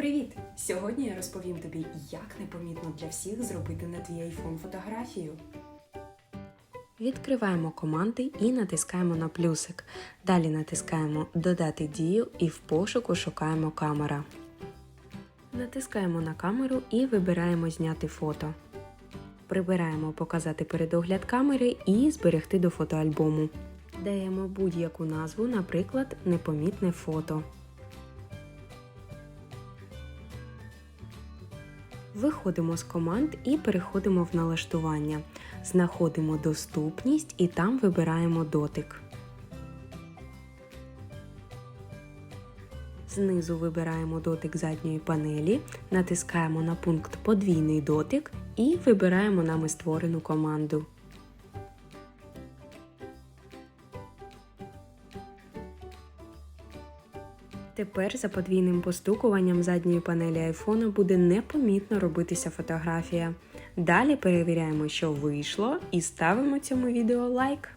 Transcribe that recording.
Привіт! Сьогодні я розповім тобі, як непомітно для всіх зробити на твій iPhone фотографію. Відкриваємо команди і натискаємо на плюсик. Далі натискаємо Додати дію і в пошуку шукаємо камера. Натискаємо на камеру і вибираємо Зняти фото. Прибираємо Показати передогляд камери і зберегти до фотоальбому. Даємо будь-яку назву, наприклад, Непомітне фото. Виходимо з команд і переходимо в налаштування. Знаходимо доступність і там вибираємо дотик. Знизу вибираємо дотик задньої панелі, натискаємо на пункт Подвійний дотик і вибираємо нами створену команду. Тепер за подвійним постукуванням задньої панелі айфона буде непомітно робитися фотографія. Далі перевіряємо, що вийшло, і ставимо цьому відео лайк.